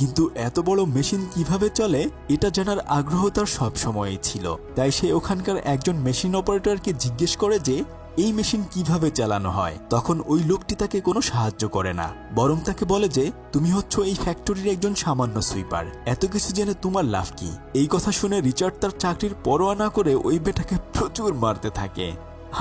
কিন্তু এত বড় মেশিন কীভাবে চলে, এটা জানার আগ্রহ তার সবসময়ই ছিল। তাই সে ওখানকার একজন মেশিন অপারেটরকে জিজ্ঞেস করে যে, এই মেশিন কীভাবে চালানো হয়? তখন ওই লোকটি তাকে কোনো সাহায্য করে না, বরং তাকে বলে যে, তুমি হচ্ছ এই ফ্যাক্টরির একজন সামান্য সুইপার। এত কিছু জেনে তোমার লাভ কি? এই কথা শুনে রিচার্ড তার চাকরির পরোয়া না করে ওই বেটাকে প্রচুর মারতে থাকে।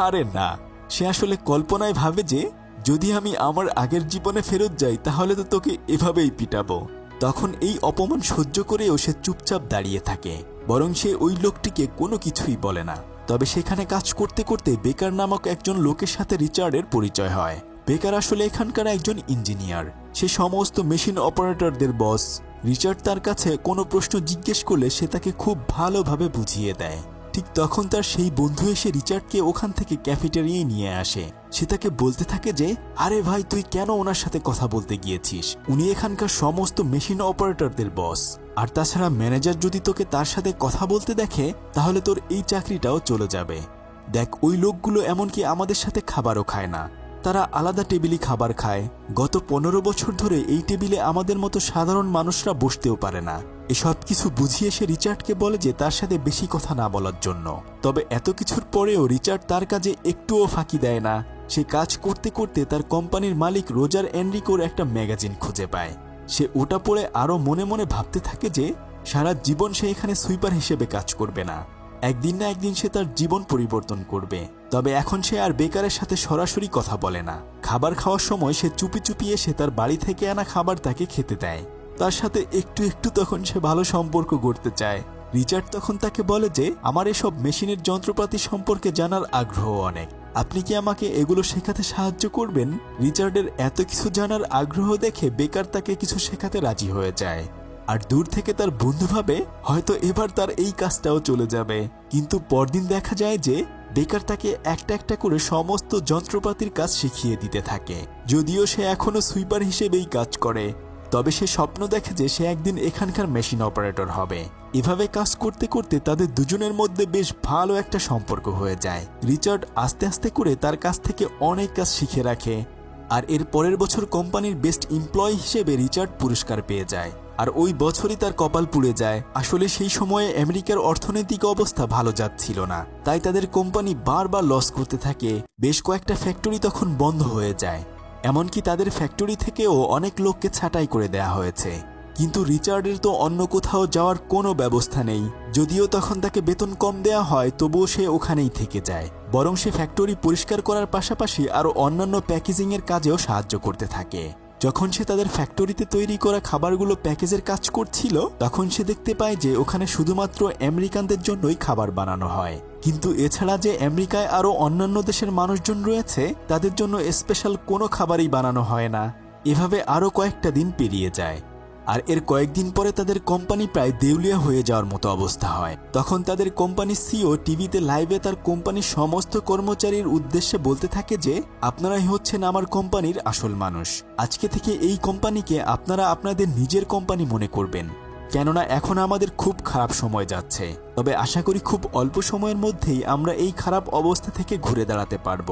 আরে না, সে আসলে কল্পনায় ভাবে যে, যদি আমি আমার আগের জীবনে ফেরত যাই, তাহলে তো তোকে এভাবেই পিটাবো। তখন এই অপমান সহ্য করেও সে চুপচাপ দাঁড়িয়ে থাকে। বরং সে ওই লোকটিকে কোনো কিছুই বলে না। তবে সেখানে কাজ করতে করতে বেকার নামক একজন লোকের সাথে রিচার্ডের পরিচয় হয়। বেকার আসলে এখানকার একজন ইঞ্জিনিয়ার। সে সমস্ত মেশিন অপারেটরদের বস। রিচার্ড তার কাছে কোনো প্রশ্ন জিজ্ঞেস করলে সে তাকে খুব ভালোভাবে বুঝিয়ে দেয়। ঠিক তখন তার সেই বন্ধু এসে রিচার্ডকে ওখান থেকে ক্যাফেটেরিয়ায় নিয়ে আসে। সে তাকে বলতে থাকে যে, আরে ভাই, তুই কেন ওনার সাথে কথা বলতে গিয়েছিস? উনি এখানকার সমস্ত মেশিন অপারেটরদের বস। আর তাছাড়া ম্যানেজার যদি তোকে তার সাথে কথা বলতে দেখে, তাহলে তোর এই চাকরিটাও চলে যাবে। দেখ, ওই লোকগুলো এমনকি আমাদের সাথে খাবারও খায় না। তারা আলাদা টেবিলই খাবার খায়। গত পনেরো বছর ধরে এই টেবিলে আমাদের মতো সাধারণ মানুষরা বসতেও পারে না। এসব কিছু বুঝিয়ে সে রিচার্ডকে বলে যে তার সাথে বেশি কথা না বলার জন্য। তবে এত কিছুর পরেও রিচার্ড তার কাজে একটুও ফাঁকি দেয় না। সে কাজ করতে করতে তার কোম্পানির মালিক রোজার এনরিকোর একটা ম্যাগাজিন খুঁজে পায়। সে ওটা পড়ে আরও মনে মনে ভাবতে থাকে যে সারা জীবন সে এখানে সুইপার হিসেবে কাজ করবে না। একদিন না একদিন সে তার জীবন পরিবর্তন করবে। তবে এখন সে আর বেকারের সাথে সরাসরি কথা বলে না। খাবার খাওয়ার সময় সে চুপি চুপি এসে তার বাড়ি থেকে আনা খাবার তাকে খেতে দেয়। তার সাথে একটু একটু তখন সে ভালো সম্পর্ক গড়তে চায়। রিচার্ড তখন তাকে বলে যে, আমার এসব মেশিনের যন্ত্রপাতি সম্পর্কে জানার আগ্রহ অনেক। আপনি কি আমাকে এগুলো শেখাতে সাহায্য করবেন? রিচার্ডের এত কিছু জানার আগ্রহ দেখে বেকার তাকে কিছু শেখাতে রাজি হয়ে যায়। আর দূর থেকে তার বন্ধু ভাবে, হয়তো এবার তার এই কাজটাও চলে যাবে। কিন্তু পরদিন দেখা যায় যে, বেকার তাকে একটা একটা করে সমস্ত যন্ত্রপাতির কাজ শিখিয়ে দিতে থাকে। যদিও সে এখনও সুইপার হিসেবেই কাজ করে। তবে সে স্বপ্ন দেখে যে সে একদিন এখানকার মেশিন অপারেটর হবে। এভাবে কাজ করতে করতে তাদের দুজনের মধ্যে বেশ ভালো একটা সম্পর্ক হয়ে যায়। রিচার্ড আস্তে আস্তে করে তার কাছ থেকে অনেক কাজ শিখে রাখে আর এর পরের বছর কোম্পানির বেস্ট এমপ্লয়ি হিসেবে রিচার্ড পুরস্কার পেয়ে যায়। আর ওই বছরই তার কপাল পুড়ে যায়। আসলে সেই সময়ে আমেরিকার অর্থনৈতিক অবস্থা ভালো যাচ্ছিল না। তাই তাদের কোম্পানি বারবার লস করতে থাকে। বেশ কয়েকটা ফ্যাক্টরি তখন বন্ধ হয়ে যায়। এমনকি তাদের ফ্যাক্টরি থেকেও অনেক লোককে ছাঁটাই করে দেয়া হয়েছে। কিন্তু রিচার্ডের তো অন্য কোথাও যাওয়ার কোনো ব্যবস্থা নেই। যদিও তখন তাকে বেতন কম দেয়া হয়, তবুও সে ওখানেই থেকে যায়। বরং সে ফ্যাক্টরি পরিষ্কার করার পাশাপাশি আরও অন্যান্য প্যাকেজিংয়ের কাজেও সাহায্য করতে থাকে। যখন সে তাদের ফ্যাক্টরিতে তৈরি করা খাবারগুলো প্যাকেজের কাজ করছিল, তখন সে দেখতে পায় যে ওখানে শুধুমাত্র আমেরিকানদের জন্যই খাবার বানানো হয়। কিন্তু এছাড়া যে আমেরিকায় আরও অন্যান্য দেশের মানুষজন রয়েছে, তাদের জন্য স্পেশাল কোনো খাবারই বানানো হয় না। এভাবে আরও কয়েকটা দিন পেরিয়ে যায়। আর এর কয়েকদিন পরে তাদের কোম্পানি প্রায় দেউলিয়া হয়ে যাওয়ার মতো অবস্থা হয়। তখন তাদের কোম্পানির সিও টিভিতে লাইভে তার কোম্পানির সমস্ত কর্মচারীর উদ্দেশ্যে বলতে থাকে যে, আপনারাই হচ্ছেন আমার কোম্পানির আসল মানুষ। আজকে থেকে এই কোম্পানিকে আপনারা আপনাদের নিজের কোম্পানি মনে করবেন। কেননা এখন আমাদের খুব খারাপ সময় যাচ্ছে। তবে আশা করি খুব অল্প সময়ের মধ্যেই আমরা এই খারাপ অবস্থা থেকে ঘুরে দাঁড়াতে পারব।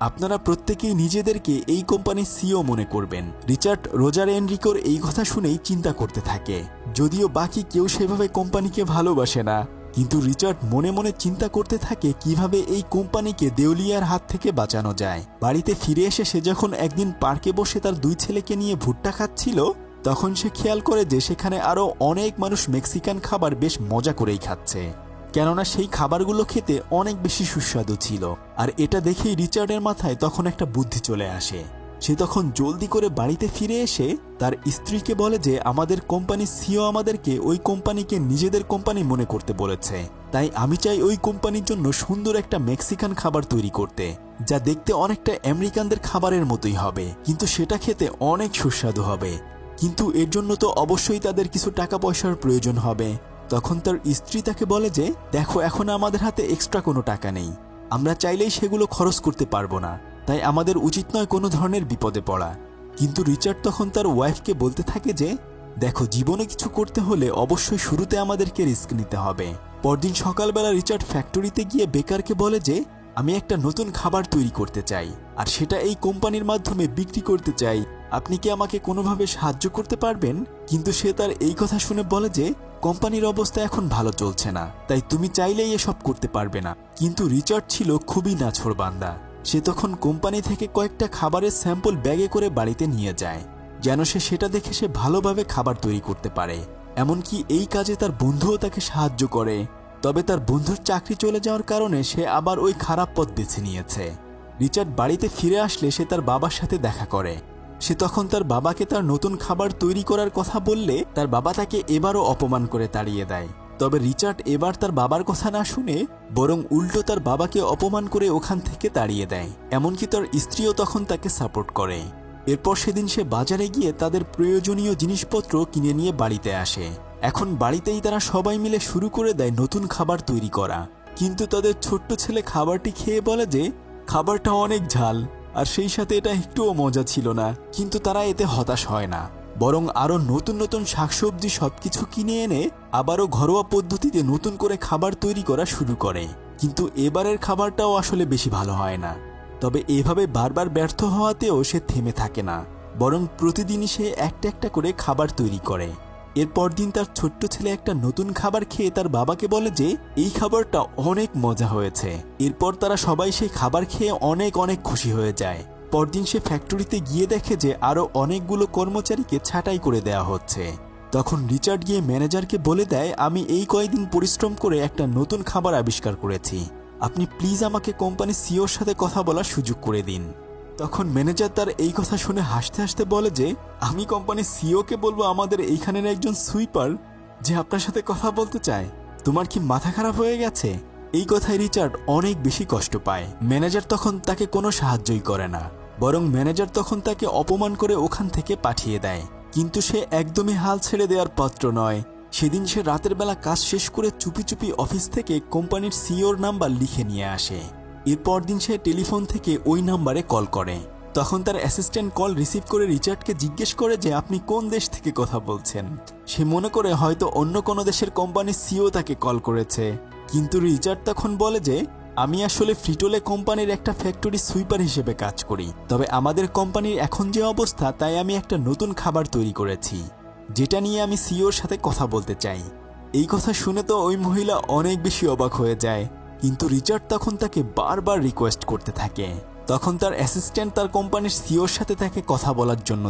আপনারা প্রত্যেকেই নিজেদেরকে এই কোম্পানির সিও মনে করবেন। রিচার্ড রোজার এনরিকোর এই কথা শুনেই চিন্তা করতে থাকে। যদিও বাকি কেউ সেভাবে কোম্পানিকে ভালোবাসে না, কিন্তু রিচার্ড মনে মনে চিন্তা করতে থাকে কীভাবে এই কোম্পানিকে দেউলিয়ার হাত থেকে বাঁচানো যায়। বাড়িতে ফিরে এসে সে যখন একদিন পার্কে বসে তার দুই ছেলেকে নিয়ে ভুট্টা খাচ্ছিল তখন সে খেয়াল করে যে সেখানে আরও অনেক মানুষ মেক্সিকান খাবার বেশ মজা করেই খাচ্ছে। কেননা সেই খাবারগুলো খেতে অনেক বেশি সুস্বাদু ছিল। আর এটা দেখেই রিচার্ডের মাথায় তখন একটা বুদ্ধি চলে আসে। সে তখন জলদি করে বাড়িতে ফিরে এসে তার স্ত্রীকে বলে যে, আমাদের কোম্পানির সিও আমাদেরকে ওই কোম্পানিকে নিজেদের কোম্পানি মনে করতে বলেছে। তাই আমি চাই ওই কোম্পানির জন্য সুন্দর একটা মেক্সিকান খাবার তৈরি করতে, যা দেখতে অনেকটা আমেরিকানদের খাবারের মতোই হবে, কিন্তু সেটা খেতে অনেক সুস্বাদু হবে। কিন্তু এর জন্য তো অবশ্যই তাদের কিছু টাকা পয়সার প্রয়োজন হবে। তখন তার স্ত্রী তাকে বলে যে, দেখো, এখন আমাদের হাতে এক্সট্রা কোনো টাকা নেই। আমরা চাইলেই সেগুলো খরচ করতে পারব না। তাই আমাদের উচিত নয় কোনো ধরনের বিপদে পড়া। কিন্তু রিচার্ড তখন তার ওয়াইফকে বলতে থাকে যে, দেখো, জীবনে কিছু করতে হলে অবশ্যই শুরুতে আমাদেরকে রিস্ক নিতে হবে। পরদিন সকালবেলা রিচার্ড ফ্যাক্টরিতে গিয়ে বেকারকে বলে যে, আমি একটা নতুন খাবার তৈরি করতে চাই। আর সেটা এই কোম্পানির মাধ্যমে বিক্রি করতে চাই। আপনি কি আমাকে কোনোভাবে সাহায্য করতে পারবেন? কিন্তু সে তার এই কথা শুনে বলে যে, কোম্পানির অবস্থা এখন ভালো চলছে না, তাই তুমি চাইলেই এসব করতে পারবে না। কিন্তু রিচার্ড ছিল খুবই নাছর বান্দা। সে তখন কোম্পানি থেকে কয়েকটা খাবারের স্যাম্পল ব্যাগে করে বাড়িতে নিয়ে যায়, যেন সে সেটা দেখে সে ভালোভাবে খাবার তৈরি করতে পারে। এমনকি এই কাজে তার বন্ধুও তাকে সাহায্য করে। তবে তার বন্ধুর চাকরি চলে যাওয়ার কারণে সে আবার ওই খারাপ পথ বেছে নিয়েছে। রিচার্ড বাড়িতে ফিরে আসলে সে তার বাবার সাথে দেখা করে। সে তখন তার বাবাকে তার নতুন খাবার তৈরি করার কথা বললে তার বাবা তাকে এবারও অপমান করে তাড়িয়ে দেয়। তবে রিচার্ড এবার তার বাবার কথা না শুনে বরং উল্টো তার বাবাকে অপমান করে ওখান থেকে তাড়িয়ে দেয়। এমনকি তার স্ত্রীও তখন তাকে সাপোর্ট করে। এরপর সেদিন সে বাজারে গিয়ে তাদের প্রয়োজনীয় জিনিসপত্র কিনে নিয়ে বাড়িতে আসে। এখন বাড়িতেই তারা সবাই মিলে শুরু করে দেয় নতুন খাবার তৈরি করা। কিন্তু তাদের ছোট্ট ছেলে খাবারটি খেয়ে বলে যে খাবারটা অনেক ঝাল, আর সেই সাথে এটা একটুও মজা ছিল না, কিন্তু তারা এতে হতাশ হয় না। বরং আরও নতুন নতুন শাকসবজি সব কিছু কিনে এনে আবারও ঘরোয়া পদ্ধতিতে নতুন করে খাবার তৈরি করা শুরু করে। কিন্তু এবারের খাবারটাও আসলে বেশি ভালো হয় না। তবে এভাবে বারবার ব্যর্থ হওয়াতেও সে থেমে থাকে না, বরং প্রতিদিনই সে একটা একটা করে খাবার তৈরি করে। এরপর দিন তার ছোট্ট ছেলে একটা নতুন খাবার খেয়ে তার বাবাকে বলে যে, এই খাবারটা অনেক মজা হয়েছে। এরপর তারা সবাই সেই খাবার খেয়ে অনেক অনেক খুশি হয়ে যায়। পরদিন সে ফ্যাক্টরিতে গিয়ে দেখে যে আরও অনেকগুলো কর্মচারীকে ছাঁটাই করে দেওয়া হচ্ছে। তখন রিচার্ড গিয়ে ম্যানেজারকে বলে দেয়, আমি এই কয়েকদিন পরিশ্রম করে একটা নতুন খাবার আবিষ্কার করেছি। আপনি প্লিজ আমাকে কোম্পানি সিওর সাথে কথা বলার সুযোগ করে দিন। তখন ম্যানেজার তার এই কথা শুনে হাসতে হাসতে বলে যে, আমি কোম্পানির সিওকে বলব আমাদের এইখানের একজন সুইপার যে আপনার সাথে কথা বলতে চায়। তোমার কি মাথা খারাপ হয়ে গেছে? এই কথায় রিচার্ড অনেক বেশি কষ্ট পায়। ম্যানেজার তখন তাকে কোনো সাহায্যই করে না, বরং ম্যানেজার তখন তাকে অপমান করে ওখান থেকে পাঠিয়ে দেয়। কিন্তু সে একদমই হাল ছেড়ে দেওয়ার পাত্র নয়। সেদিন সে রাতের বেলা কাজ শেষ করে চুপি চুপি অফিস থেকে কোম্পানির সিওর নাম্বার লিখে নিয়ে আসে। এরপর দিন সে টেলিফোন থেকে ওই নাম্বারে কল করে। তখন তার অ্যাসিস্ট্যান্ট কল রিসিভ করে রিচার্ডকে জিজ্ঞেস করে যে আপনি কোন দেশ থেকে কথা বলছেন। সে মনে করে হয়তো অন্য কোনো দেশের কোম্পানির সিও তাকে কল করেছে। কিন্তু রিচার্ড তখন বলে যে, আমি আসলে ফ্রিটোলে কোম্পানির একটা ফ্যাক্টরি সুইপার হিসেবে কাজ করি। তবে আমাদের কোম্পানির এখন যে অবস্থা, তাই আমি একটা নতুন খাবার তৈরি করেছি। যেটা নিয়ে আমি সিওর সাথে কথা বলতে চাই। এই কথা শুনে তো ওই মহিলা অনেক বেশি অবাক হয়ে যায়। কিন্তু রিচার্ড তখন তাকে বারবার রিকোয়েস্ট করতে থাকে। তখন তার অ্যাসিস্ট্যান্ট তার কোম্পানির সিওর সাথে তাকে কথা বলার জন্য